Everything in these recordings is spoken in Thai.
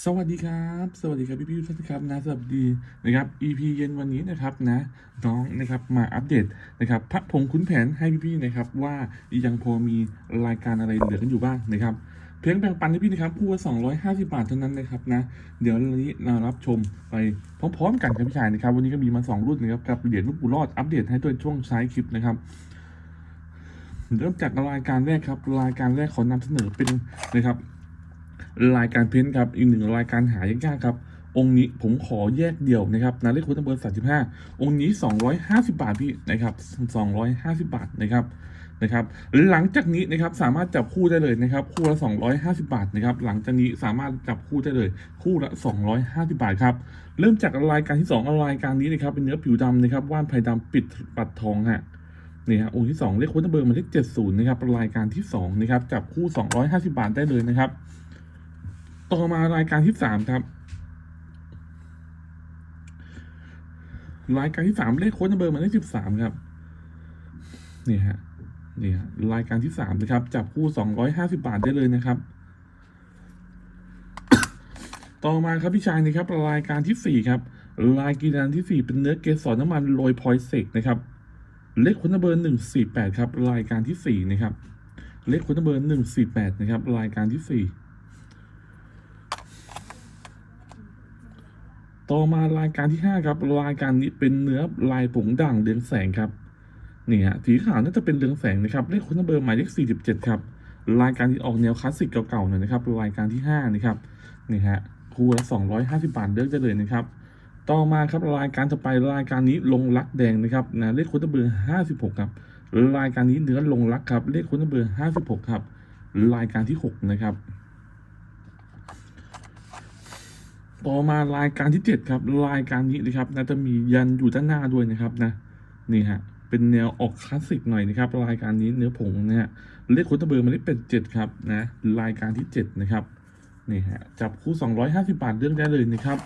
สวัสดีครับ สวัสดีครับพี่พี่ทุกท่านครับนะสวัสดีนะครับ EP เย็นวันนี้นะครับนะน้องนะครับมาอัปเดตนะครับพระพงศ์คุ้นแผนให้พี่พี่นะครับว่ายังพอมีรายการอะไรเหลือกันอยู่บ้างนะครับเพียงแบ่งปันให้พี่นะครับพูดว่า250 บาทเท่านั้นนะครับนะเดี๋ยววันนี้เรารับชมไปพร้อมๆกันครับพี่ชายนะครับวันนี้ก็มีมา 2 รุ่นนะครับกับเหรียญลูกปูรอดอัปเดตให้ด้วยช่วงท้ายคลิปนะครับเริ่มจากรายการแรกครับรายการแรกขอนำเสนอเป็นนะครับ รายการเพ้นท์ครับอีกหนึ่งรายการหายากๆครับ องค์นี้ผมขอแยกเดี่ยวนะครับนาเลขคุณเบอร์สามสิบห้าองค์นี้สองร้อยห้าสิบาทพี่นะครับสองร้อยห้าสิบาทนะครับนะครับหลังจากนี้นะครับสามารถจับคู่ได้เลยนะครับคู่ละสองร้อยห้าสิบาทนะครับหลังจากนี้สามารถจับคู่ได้เลย คู่ละสองร้อยห้าสิบาทครับเริ่มจากรายการที่สองรายการนี้นะครับเป็นเนื้อผิวดำนะครับว่านไผ่ดำปิดปัดทองฮะนี่ฮะองค์ที่สองเลขคุณเบอร์มาเลขเจ็ดศูนย์นะครับรายการที่สองนะครับจับคู่สองร้อยห้าสิบาทได้เลยนะครับ ต่อมารายการที่สามครับ รายการที่สามเลขโค้ดนัมเบอร์มาเลขสิบสามครับนี่ฮะนี่ฮะรายการที่สามนะครับ จับคู่สองร้อยห้าสิบาทได้เลยนะครับ ต่อมาครับพี่ชายนะครับ รายการที่สี่ครับ รายการที่สี่เป็นเนื้อเกสรน้ำมันโรยพอยเซกนะครับ เลขคุณเบอร์หนึ่งสี่แปดครับ รายการที่สี่นะครับ เลขคุณเบอร์หนึ่งสี่แปดนะครับ รายการที่สี่ ต่อมารายการที่ 5 ครับ รายการนี้เป็นเนื้อลายผงด่างเรืองแสงครับนี่ฮะสีขาวน่าจะเป็นเรืองแสงนะครับเลขคุณเบอร์หมายเลข47 ครับ รายการที่ออกแนวคลาสสิกเก่าๆหน่อยนะครับรายการที่5นะครับนี่ฮะคู่ละ250 บาทเลือกได้เลยนะครับ ต่อมาครับรายการต่อไปรายการนี้ลงรักแดงนะครับนะเลขคุณเบอร์56 ครับรายการนี้เนื้อลงรักครับเลขคุณเบอร์56 ครับ รายการที่ 6 นะครับ ต่อมารายการที่เจ็ดครับ รายการนี้นะครับนะจะมียันอยู่ด้านหน้าด้วยนะครับนะนี่ฮะเป็นแนวออกคลาสสิกหน่อยนะครับ รายการนี้เนื้อผงนะฮะเลขคุณตะเบอร์มันได้เป็นเจ็ดครับนะรายการที่เจ็ดนะครับนี่ฮะจับคู่สองร้อยห้าสิบาทเรื่องได้เลยนะครับ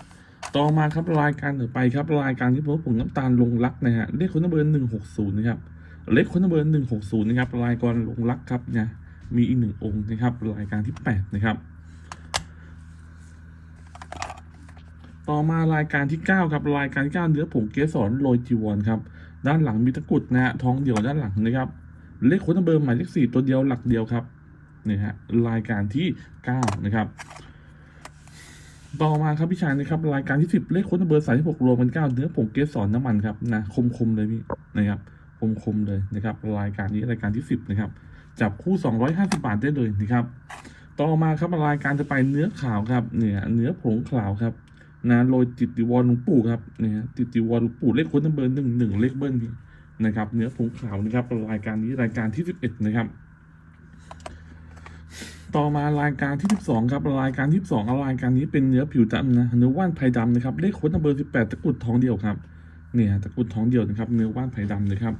ต่อมาครับรายการต่อไปครับ รายการที่พบผงน้ำตาลลงรักนะฮะเลขคุณตะเบอร์หนึ่งหกศูนย์นะครับเลขคุณตะเบอร์หนึ่งหกศูนย์นะครับรายการลงรักครับนะมีอีกหนึ่งองค์นะครับ รายการที่แปดนะครับ ต่อมารายการที่ 9 ครับรายการที่9เนื้อผงเกสรโรยจีวรครับด้านหลังมีตะกุดนะฮะท้องเดี่ยวด้านหลังนะครับเลขโค้ดเบอร์หมายเลขสี่ตัวเดียวหลักเดียวครับนี่ฮะรายการที่ 9 นะครับ ต่อมาครับพี่ชายนะครับ รายการที่ 10 เลขโค้ดเบอร์สายที่6รวมเป็น9เนื้อผงเกสรน้ำมันครับนะคมคมๆเลยพี่นะครับคมคมๆเลยนะครับ รายการนี้รายการที่ 10 นะครับ จับคู่ 250 บาทได้เลยนะครับ ต่อมาครับรายการจะไปเนื้อขาวครับเนี่ยเนื้อผงขาวครับ นะโรยติดติวรหลวงปู่ครับเนี่ยฮะติดติวรหลวงปู่เลขค้นนัมเบอร์หนึ่งหนึ่งเลขเบิ้ลพี่นะครับเนื้อผงขาวนะครับรายการนี้รายการที่สิบเอ็ดนะครับต่อมารายการที่สิบสองครับรายการที่สองรายการนี้เป็นเนื้อผิวดำนะเนื้อว่านไผ่ดำนะครับเลขค้นนัมเบอร์สิบแปดตะกุดทองเดียวครับเนี่ยตะกุดทองเดียวนะครับ เนื้อว่านไผ่ดำนะครับ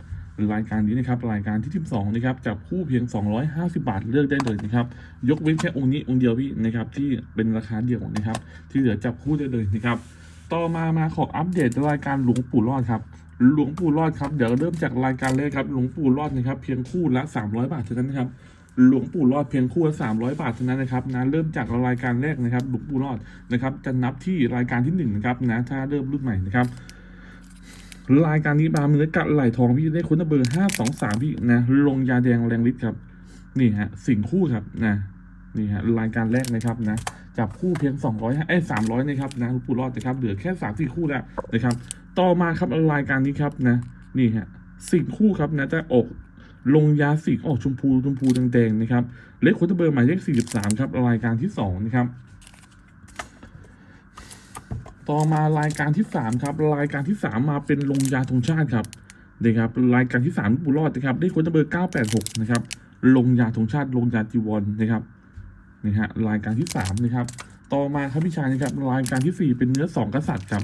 รายการนี้นะครับรายการที่ 12 นะครับจับคู่เพียง 250 บาทเลือกได้เลยนะครับยกเว้นแค่องค์นี้องค์เดียวพี่นะครับที่เป็นราคาเดียวนะครับที่เหลือจับคู่ได้เลยนะครับต่อมามาขออัปเดตรายการหลวงปู่รอดครับหลวงปู่รอดครับเดี๋ยวเริ่มจากรายการแรกครับหลวงปู่รอดนะครับเพียงคู่ละ 300 บาทเท่านั้นนะครับหลวงปู่รอดเพียงคู่ละ300บาทเท่านั้นนะครับนะเริ่มจากรายการแรกนะครับหลวงปู่รอดนะครับจะนับที่รายการที่หนึ่งนะครับนะถ้าเริ่มรุ่นใหม่นะครับ รายการนี้บาเนื้อกัดไหลทองพี่ได้คุณเบอร์ห้าสองสามพี่นะลงยาแดงแรงฤทธิ์ครับ นี่ฮะสิ่งคู่ครับนะนี่ฮะรายการแรกนะครับนะจับคู่เพียงสองร้อยเอ้สามร้อยนะครับนะหลวงปู่รอดนะครับเหลือแค่สามสี่คู่แล้วนะครับ ต่อมาครับรายการนี้ครับนะนี่ฮะสิ่งคู่ครับนะจะออกลงยาสีออกชมพูชมพูแดงๆนะครับเลขคุณเบอร์หมายเลขสี่สิบสามครับรายการที่สองนะครับ ต่อมารายการที่สามครับรายการที่สามมาเป็นลงยาธงชาติครับนะครับรายการที่สามบุรอดนะครับได้คนเบอร์เก้าแปดหกนะครับลงยาธงชาติลงยาจีวรนะครับนี่ฮะรายการที่สามนะครับต่อมาครับพี่ชายนะครับรายการที่สี่เป็นเนื้อสองกษัตริย์ครับ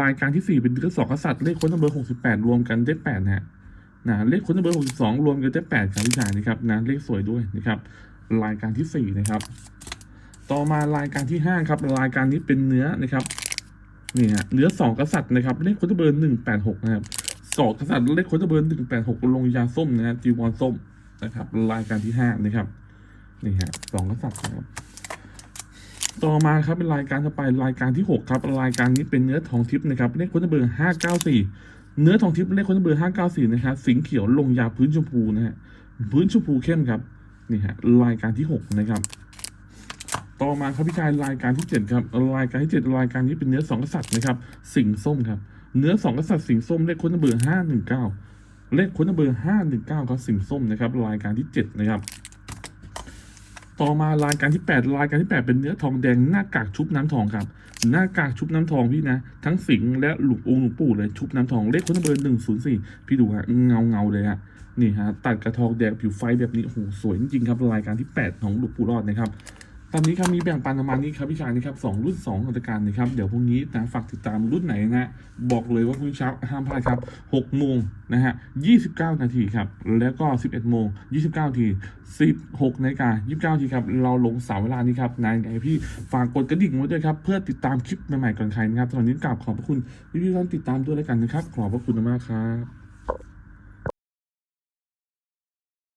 รายการที่สี่เป็นเนื้อสองกษัตริย์เลขคนเบอร์หกสิบแปดรวมกันได้แปดนะฮะนะเลขคนเบอร์หกสิบสองรวมกันได้แปดครับพี่ชายนะครับนะเลขสวยด้วยนะครับรายการที่สี่นะครับต่อมารายการที่ห้าครับรายการนี้เป็นเนื้อนะครับ นี่ฮะเนื้อสองกษัตริย์นะครับเลขคนเบอร์หนึ่งแปดหกนะครับสองกษัตริย์เลขคนเบอร์หนึ่งแปดหกลงยาส้มนะฮะจีวรส้มนะครับรายการที่ห้านะครับนี่ฮะสองกษัตริย์นะครับต่อมาครับเป็นรายการต่อไปรายการที่ 6 ครับ รายการนี้เป็นเนื้อทองทิพย์นะครับเลขค้นเบอร์594เก้าสี่เนื้อทองทิพย์เลขค้นเบอร์594นะครับสิงเขียวลงยาพื้นชมพูนะฮะพื้นชมพูเข้มครับนี่ฮะรายการที่ 6 นะครับ ต่อมาครับพี่ชายรายการที่7ครับรายการที่7รายการนี้เป็นเนื้อสองกษัตริย์นะครับ สิงห์ส้มครับ เนื้อสองกษัตริย์สิงห์ส้มเลขค้นเบอร์519เก้าเลขค้นเบอร์519ครับสิงห์ส้มนะครับ รายการที่7นะครับ ต่อมารายการที่ 8 รายการที่ 8 เป็นเนื้อทองแดงหน้ากากชุบน้ำทองครับหน้ากากชุบน้ำทองพี่นะ ทั้งสิงห์และหลุงองค์หลวงปู่เลยชุบน้ำทองเลขคนเบอร์หนึ่งศูนย์สี่พี่ดูฮะเงาเงาเลยฮะนี่ฮะตัดกระทองแดงผิวไฟแบบนี้โอ้โหสวยจริงๆครับรายการที่ 8 ของหลวงปู่รอดนะครับ ตอนนี้ครับมีแบ่งปันประมาณนี้ครับพี่ชายนะครับสองรุ่นสองรายการนะครับเดี๋ยวพรุ่งนี้นะฝากติดตามรุ่นไหนนะบอกเลยว่าพรุ่งนี้เช้าห้ามพลาดครับ6โมงนะฮะ29นาทีครับแล้วก็11โมง29นาที16นาฬิกา29นาทีครับเราลงเสาเวลานี้ครับนายไงพี่ฝากกดกระดิ่งไว้ด้วยครับเพื่อติดตามคลิปใหม่ๆก่อนใครนะครับตอนนี้กราบขอบพระคุณพี่ๆท่านติดตามด้วยแล้วกันนะครับขอบพระคุณมากครับ